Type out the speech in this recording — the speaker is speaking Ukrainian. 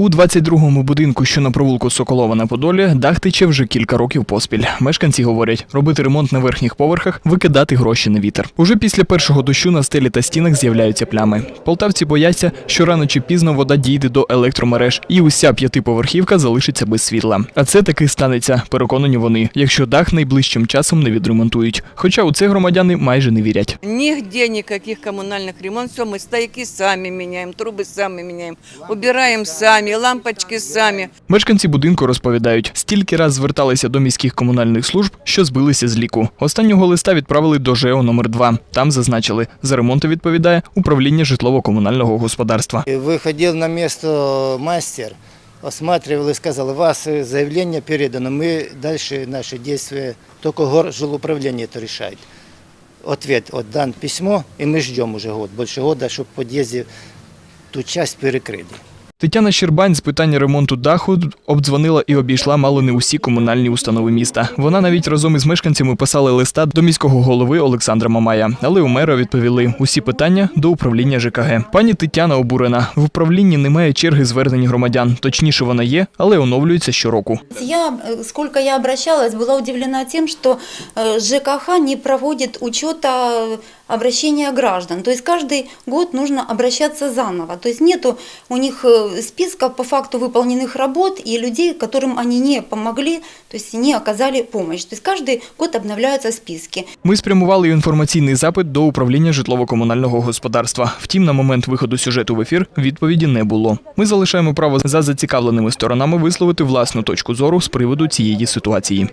У 22-му будинку, що на провулку Соколова на Подолі, дах тече вже кілька років поспіль. Мешканці говорять, робити ремонт на верхніх поверхах, викидати гроші на вітер. Уже після першого дощу на стелі та стінах з'являються плями. Полтавці бояться, що рано чи пізно вода дійде до електромереж, і уся п'ятиповерхівка залишиться без світла. А це таки станеться, переконані вони, якщо дах найближчим часом не відремонтують. Хоча у це громадяни майже не вірять. Нигде никаких коммунальных ремонтов. Все, мы стояки сами меняем, трубы сами меняем, убираем сами, лампочки сами. Мешканці будинку розповідають, стільки раз зверталися до міських комунальних служб, що збилися з ліку. Останнього листа відправили до ЖЕО номер 2 Там зазначили, за ремонти відповідає управління житлово-комунального господарства. И Выходил на место мастер, осматривал и сказал, у вас э, заявление передано, мы дальше наши действия, только горжилуправление это решает. Ответ, вот дан письмо, и мы ждем уже год, больше года, чтобы в подъезде ту часть перекрыли. Тетяна Щербань з питання ремонту даху обдзвонила і обійшла мало не усі комунальні установи міста. Вона навіть разом із мешканцями писала листа до міського голови Олександра Мамая. Але у мера відповіли усі питання до управління ЖКГ. Пані Тетяна обурена. В управлінні немає черги звернень громадян. Точніше, вона є, але оновлюється щороку. Я, э, сколько я обращалась, была удивлена тем, что э, ЖКХ не проводит учета э, обращения граждан. То есть каждый год нужно обращаться заново. То есть нету у них э, списка по факту выполненных работ и людей, которым они не помогли, то есть не оказали помощь. То есть каждый год обновляются списки. Ми спрямували інформаційний запит до управління житлово-комунального господарства. Втім, на момент виходу сюжету в ефір відповіді не було. Ми залишаємо право за зацікавленими сторонами висловити власну точку зору з приводу цієї ситуації.